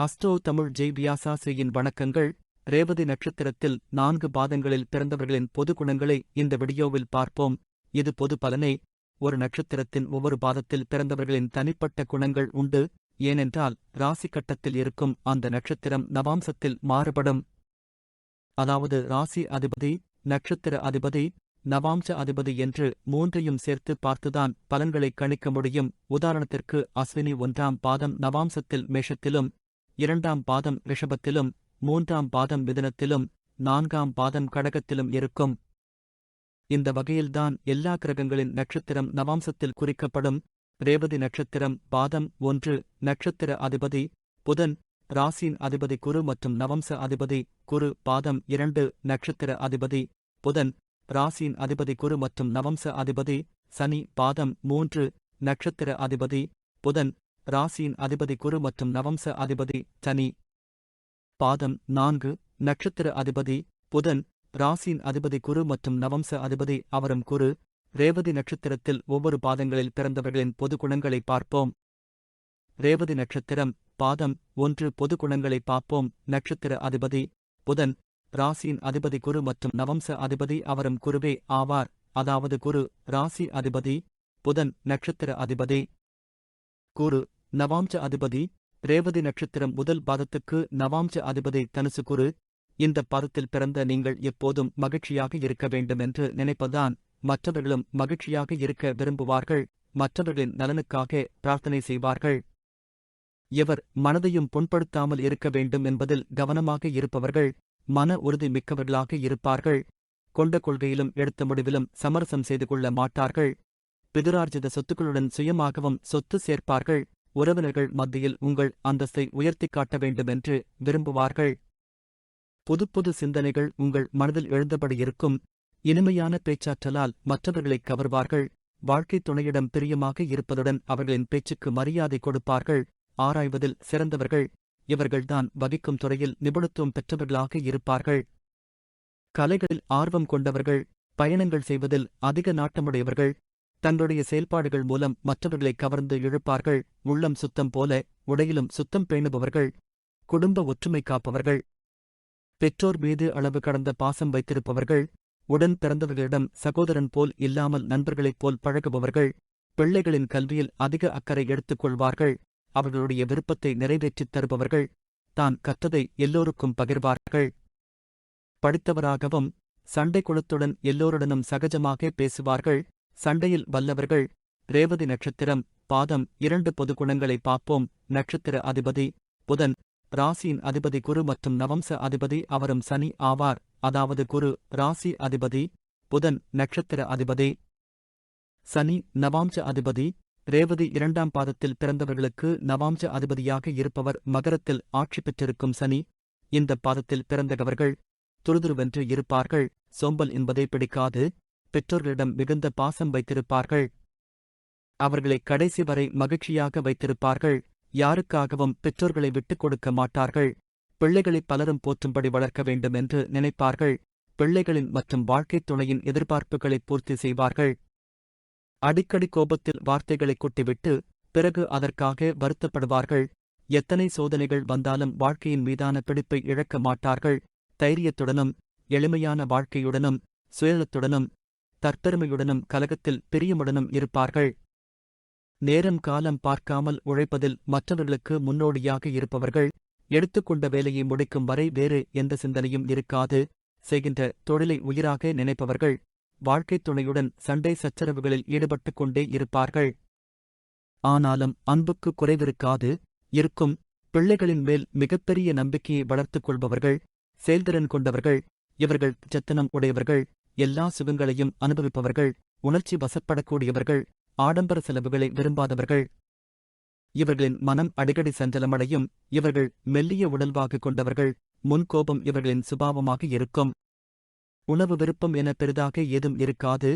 ஹஸ்டோ தமிழ் ஜெய் வியாசாசியின் வணக்கங்கள். ரேவதி நட்சத்திரத்தில் நான்கு பாதங்களில் பிறந்தவர்களின் பொது குணங்களை இந்த வீடியோவில் பார்ப்போம். இது பொது பலனே. ஒரு நட்சத்திரத்தின் ஒவ்வொரு பாதத்தில் பிறந்தவர்களின் தனிப்பட்ட குணங்கள் உண்டு. ஏனென்றால் ராசி கட்டத்தில் இருக்கும் அந்த நட்சத்திரம் நவாம்சத்தில் மாறுபடும். அதாவது ராசி அதிபதி நட்சத்திர அதிபதி நவாம்ச அதிபதி என்று மூன்றையும் சேர்த்து பார்த்துதான் பலன்களை கணிக்க முடியும். உதாரணத்திற்கு அஸ்வினி ஒன்றாம் பாதம் நவாம்சத்தில் மேஷத்திலும் இரண்டாம் பாதம் ரிஷபத்திலும் மூன்றாம் பாதம் மிதனத்திலும் நான்காம் பாதம் கடகத்திலும் இருக்கும். இந்த வகையில்தான் எல்லா கிரகங்களின் நட்சத்திரம் நவாம்சத்தில் குறிக்கப்படும். ரேவதி நட்சத்திரம் பாதம் ஒன்று நட்சத்திர அதிபதி புதன் ராசியின் அதிபதி குரு மற்றும் நவம்ச அதிபதி குரு பாதம் இரண்டு நட்சத்திர அதிபதி புதன் ராசியின் அதிபதி குரு மற்றும் நவம்ச அதிபதி சனி பாதம் மூன்று நட்சத்திர அதிபதி புதன் ராசியின் அதிபதி குரு மற்றும் நவம்ச அதிபதி சனி. பாதம் நான்கு நட்சத்திர அதிபதி புதன். ராசியின் அதிபதி குரு மற்றும் நவம்ச அதிபதி அவரும் குரு. ரேவதி நட்சத்திரத்தில் ஒவ்வொரு பாதங்களில் பிறந்தவர்களின் பொது குணங்களை பார்ப்போம். ரேவதி நட்சத்திரம் பாதம் ஒன்று பொது குணங்களை பார்ப்போம். நட்சத்திர அதிபதி புதன். ராசியின் அதிபதி குரு மற்றும் நவம்ச அதிபதி அவரும் குருவே ஆவார். அதாவது குரு ராசி அதிபதி புதன் நட்சத்திர அதிபதி குரு. நவாம்ச அதிபதி ரேவதி நட்சத்திரம் முதல் பாதத்துக்கு நவாம்ச அதிபதி தனுசு குரு இந்த பாதத்தில் பிறந்த நீங்கள் எப்போதும் மகிழ்ச்சியாக இருக்க வேண்டுமென்று நினைப்பதுதான் மற்றவர்களும் மகிழ்ச்சியாக இருக்க விரும்புவார்கள் மற்றவர்களின் நலனுக்காக பிரார்த்தனை செய்வார்கள். எவர் மனதையும் புண்படுத்தாமல் இருக்க வேண்டும் என்பதில் கவனமாக இருப்பவர்கள் மன உறுதி மிக்கவர்களாக இருப்பார்கள். கொண்ட கொள்கையிலும் எடுத்த முடிவிலும் சமரசம் செய்து கொள்ள மாட்டார்கள். பிதுரார்ஜித சொத்துக்களுடன் சுயமாகவும் சொத்து சேர்ப்பார்கள். உறவினர்கள் மத்தியில் உங்கள் அந்தஸ்தை உயர்த்திக் காட்ட வேண்டுமென்று விரும்புவார்கள். புதுப்புது சிந்தனைகள் உங்கள் மனதில் எழுந்தபடி இருக்கும். இனிமையான பேச்சாற்றலால் மற்றவர்களைக் கவர்வார்கள். வாழ்க்கைத் துணையிடம் பிரியமாக இருப்பதுடன் அவர்களின் பேச்சுக்கு மரியாதை கொடுப்பார்கள். ஆராய்வதில் சிறந்தவர்கள். இவர்கள்தான் வகிக்கும் துறையில் நிபுணத்துவம் பெற்றவர்களாக இருப்பார்கள். கலைகளில் ஆர்வம் கொண்டவர்கள். பயணங்கள் செய்வதில் அதிக நாட்டமுடையவர்கள். தங்களுடைய செயல்பாடுகள் மூலம் மற்றவர்களை கவர்ந்து இழுப்பார்கள். உள்ளம் சுத்தம் போல உடையிலும் சுத்தம் பேணுபவர்கள் குடும்ப ஒற்றுமை காப்பவர்கள் பெற்றோர் மீது அளவு கடந்த பாசம் வைத்திருப்பவர்கள் உடன் பிறந்தவர்களிடம் சகோதரன் போல் இல்லாமல் நண்பர்களைப் போல் பழகுபவர்கள் பிள்ளைகளின் கல்வியில் அதிக அக்கறை எடுத்துக் கொள்வார்கள். அவர்களுடைய விருப்பத்தை நிறைவேற்றித் தருபவர்கள் தான் கற்றதை எல்லோருக்கும் பகிர்வார்கள். படித்தவராகவும் சண்டை குளத்துடன் எல்லோருடனும் சகஜமாக பேசுவார்கள். சண்டையில் வல்லவர்கள். ரேவதி நட்சத்திரம் பாதம் இரண்டு பொதுகுணங்களை பார்ப்போம். நட்சத்திர அதிபதி புதன். ராசியின் அதிபதி குரு மற்றும் நவம்ச அதிபதி அவரும் சனி ஆவார். அதாவது குரு ராசி அதிபதி புதன் நட்சத்திர அதிபதி. சனி நவாம்ச அதிபதி. ரேவதி இரண்டாம் பாதத்தில் பிறந்தவர்களுக்கு நவாம்ச அதிபதியாக இருப்பவர். மகரத்தில் ஆட்சி பெற்றிருக்கும் சனி இந்த பாதத்தில் பிறந்தவர்கள். துருதுருவென்று இருப்பார்கள். சோம்பல் என்பதை பிடிக்காது. பெற்றோர்களிடம் மிகுந்த பாசம் வைத்திருப்பார்கள். அவர்களை கடைசி வரை மகிழ்ச்சியாக வைத்திருப்பார்கள். யாருக்காகவும் பெற்றோர்களை விட்டுக் கொடுக்க மாட்டார்கள். பிள்ளைகளை பலரும் போற்றும்படி வளர்க்க வேண்டும் என்று நினைப்பார்கள். பிள்ளைகளின் மற்றும் வாழ்க்கைத் துணையின் எதிர்பார்ப்புகளை பூர்த்தி செய்வார்கள். அடிக்கடி கோபத்தில் வார்த்தைகளை கொட்டிவிட்டு பிறகு அதற்காக வருத்தப்படுவார்கள். எத்தனை சோதனைகள் வந்தாலும் வாழ்க்கையின் மீதான பிடிப்பை இழக்க மாட்டார்கள். தைரியத்துடனும் எளிமையான வாழ்க்கையுடனும் சுயலத்துடனும் தற்பெருமையுடனும் கலகத்தில் பிரியமுடனும் இருப்பார்கள். நேரம் காலம் பார்க்காமல் உழைப்பதில் மற்றவர்களுக்கு முன்னோடியாக இருப்பவர்கள் எடுத்துக்கொண்ட வேலையை முடிக்கும் வரை வேறு எந்த சிந்தனையும் இருக்காது செய்கின்ற தொழிலை உயிராக நினைப்பவர்கள் வாழ்க்கைத் துணையுடன் சண்டை சச்சரவுகளில் ஈடுபட்டுக் கொண்டே இருப்பார்கள். ஆனாலும் அன்புக்கு குறைவிருக்காது இருக்கும் பிள்ளைகளின் மேல் மிகப்பெரிய நம்பிக்கையை வளர்த்துக் கொள்பவர்கள் செயல்திறன் கொண்டவர்கள் இவர்கள் சத்தனம் உடையவர்கள் எல்லா சுகங்களையும் அனுபவிப்பவர்கள் உணர்ச்சி வசப்படக்கூடியவர்கள் ஆடம்பர செலவுகளை விரும்பாதவர்கள். இவர்களின் மனம் அடிக்கடி சஞ்சலமடையும் இவர்கள் மெல்லிய உடல்வாகு கொண்டவர்கள் முன்கோபம் இவர்களின் சுபாவமாக இருக்கும். உணவு விருப்பம் என பெரிதாக ஏதும் இருக்காது.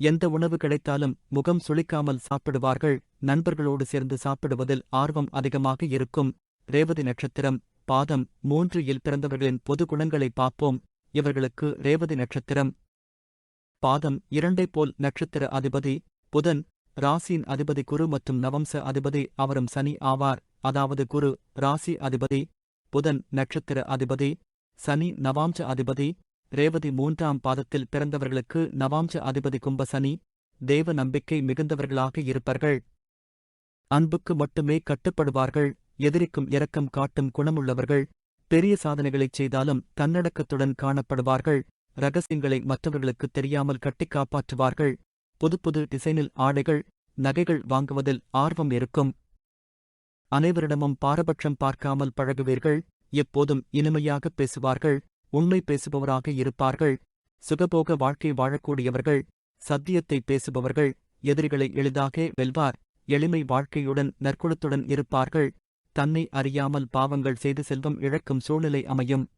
எந்த உணவு கிடைத்தாலும் முகம் சுளிக்காமல் சாப்பிடுவார்கள். நண்பர்களோடு சேர்ந்து சாப்பிடுவதில் ஆர்வம் அதிகமாக இருக்கும். ரேவதி நட்சத்திரம் பாதம் மூன்று இல் பிறந்தவர்களின் பொது குணங்களை பார்ப்போம். இவர்களுக்கு ரேவதி நட்சத்திரம் பாதம் இரண்டைப் போல் நட்சத்திர அதிபதி புதன் ராசியின் அதிபதி குரு மற்றும் நவம்ச அதிபதி அவரும் சனி ஆவார். அதாவது குரு ராசி அதிபதி புதன் நட்சத்திர அதிபதி சனி நவாம்ச அதிபதி ரேவதி மூன்றாம் பாதத்தில் பிறந்தவர்களுக்கு நவாம்ச அதிபதி கும்ப சனி தேவ நம்பிக்கை மிகுந்தவர்களாக இருப்பார்கள். அன்புக்கு மட்டுமே கட்டுப்படுவார்கள் எதிரிக்கும் இரக்கம் காட்டும் குணமுள்ளவர்கள் பெரிய சாதனைகளைச் செய்தாலும் தன்னடக்கத்துடன் காணப்படுவார்கள். ரகசியங்களை மற்றவர்களுக்கு தெரியாமல் கட்டிக் காப்பாற்றுவார்கள். புது புது டிசைனில் ஆடைகள் நகைகள் வாங்குவதில் ஆர்வம் இருக்கும். அனைவரிடமும் பாரபட்சம் பார்க்காமல் பழகுவீர்கள். எப்போதும் இனிமையாக பேசுவார்கள். உண்மை பேசுபவராக இருப்பார்கள். சுகபோக வாழ்க்கை வாழக்கூடியவர்கள். சத்தியத்தை பேசுபவர்கள். எதிரிகளை எளிதாக வெல்வார். எளிமை வாழ்க்கையுடன் நற்குணத்துடன் இருப்பார்கள். தன்னை அறியாமல் பாவங்கள் செய்து செல்வம் இழக்கும் சூழ்நிலை அமையும்.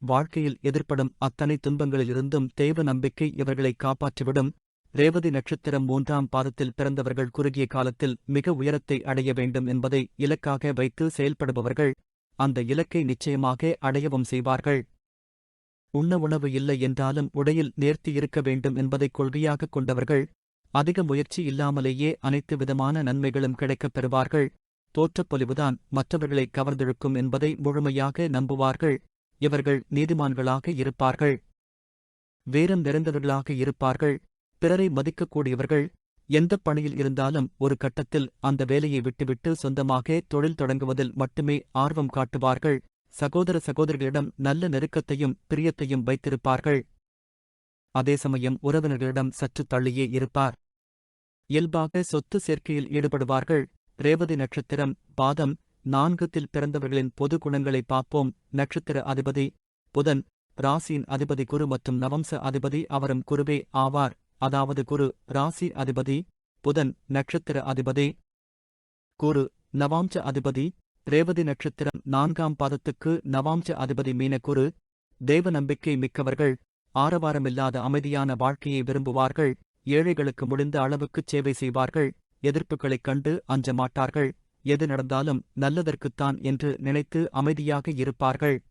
வாழ்க்கையில் எதிர்ப்படும் அத்தனை துன்பங்களிலிருந்தும் தேவ நம்பிக்கை இவர்களை காப்பாற்றிவிடும். ரேவதி நட்சத்திரம் மூன்றாம் பாதத்தில் பிறந்தவர்கள் குறுகிய காலத்தில் மிக உயரத்தை அடைய வேண்டும் என்பதை இலக்காக வைத்து செயல்படுபவர்கள். அந்த இலக்கை நிச்சயமாக அடையவும் செய்வார்கள். உண்ண உணவு இல்லை என்றாலும் உடையில் நேர்த்தி இருக்க வேண்டும் என்பதைக் கொள்கையாகக் கொண்டவர்கள். அதிக முயற்சி இல்லாமலேயே அனைத்து விதமான நன்மைகளும் கிடைக்கப் பெறுவார்கள். தோற்றப்பொலிவுதான் மற்றவர்களை கவர்ந்திழுக்கும் என்பதை முழுமையாக நம்புவார்கள். இவர்கள் நீதிமான்களாக இருப்பார்கள். வேரம் நிறைந்தவர்களாக இருப்பார்கள். பிறரை மதிக்கக்கூடியவர்கள் எந்தப் பணியில் இருந்தாலும் ஒரு கட்டத்தில் அந்த வேலையை விட்டுவிட்டு சொந்தமாக தொழில் தொடங்குவதில் மட்டுமே ஆர்வம் காட்டுவார்கள். சகோதர சகோதரிகளிடம் நல்ல நெருக்கத்தையும் பிரியத்தையும் வைத்திருப்பார்கள். அதே சமயம் உறவினர்களிடம் சற்று தள்ளியே இருப்பார். இயல்பாக சொத்து சேர்க்கையில் ஈடுபடுவார்கள். ரேவதி நட்சத்திரம் பாதம் நான்கத்தில் பிறந்தவர்களின் பொது குணங்களை பார்ப்போம். நட்சத்திர அதிபதி புதன் ராசியின் அதிபதி குரு மற்றும் நவம்ச அதிபதி அவரும் குருவே ஆவார். அதாவது குரு ராசி அதிபதி புதன் நட்சத்திர அதிபதி குரு நவாம்ச அதிபதி ரேவதி நட்சத்திரம். நான்காம் பாதத்துக்கு நவாம்ச அதிபதி மீனக்குரு தேவ நம்பிக்கை மிக்கவர்கள் ஆரவாரமில்லாத அமைதியான வாழ்க்கையை விரும்புவார்கள் ஏழைகளுக்கு முடிந்த அளவுக்குச் சேவை செய்வார்கள் எதிர்ப்புகளைக் கண்டு அஞ்ச மாட்டார்கள். எது நடந்தாலும் நல்லதற்குத்தான் என்று நினைத்து அமைதியாக இருப்பார்கள்.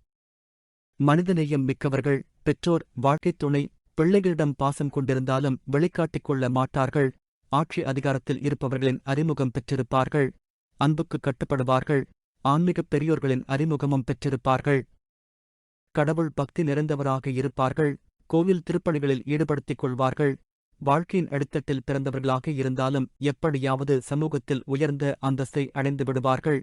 மனிதநேயம் மிக்கவர்கள் பெற்றோர் வாழ்க்கைத் துணை பிள்ளைகளிடம் பாசம் கொண்டிருந்தாலும் வெளிக்காட்டிக் கொள்ள மாட்டார்கள். ஆட்சி அதிகாரத்தில் இருப்பவர்களின் அறிமுகம் பெற்றிருப்பார்கள். அன்புக்கு கட்டுப்படுவார்கள். ஆன்மீகப் பெரியோர்களின் அறிமுகமும் பெற்றிருப்பார்கள். கடவுள் பக்தி நிறைந்தவராக இருப்பார்கள். கோவில் திருப்பணிகளில் ஈடுபடுத்திக் கொள்வார்கள். வாழ்க்கையின் அடித்தட்டில் பிறந்தவர்களாக இருந்தாலும் எப்படியாவது சமூகத்தில் உயர்ந்த அந்தஸ்தை அடைந்து விடுவார்கள்.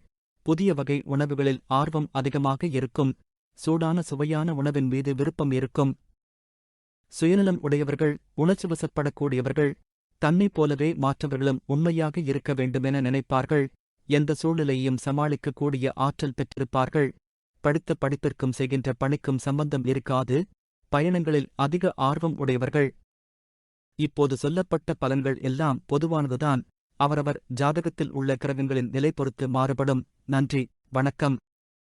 புதிய வகை உணவுகளில் ஆர்வம் அதிகமாக இருக்கும். சூடான சுவையான உணவின் மீது விருப்பம் இருக்கும். சுயநலம் உடையவர்கள் உணர்ச்சிவசப்படக்கூடியவர்கள் தன்னைப் போலவே மாற்றவர்களும் உண்மையாக இருக்க வேண்டுமென நினைப்பார்கள். எந்த சூழ்நிலையையும் சமாளிக்கக்கூடிய ஆற்றல் பெற்றிருப்பார்கள். படித்த படிப்பிற்கும் செய்கின்ற பணிக்கும் சம்பந்தம் இருக்காது. பயணங்களில் அதிக ஆர்வம் உடையவர்கள். இப்போது சொல்லப்பட்ட பலன்கள் எல்லாம் பொதுவானதுதான். அவரவர் ஜாதகத்தில் உள்ள கிரகங்களின் நிலை பொறுத்து மாறுபடும். நன்றி. வணக்கம்.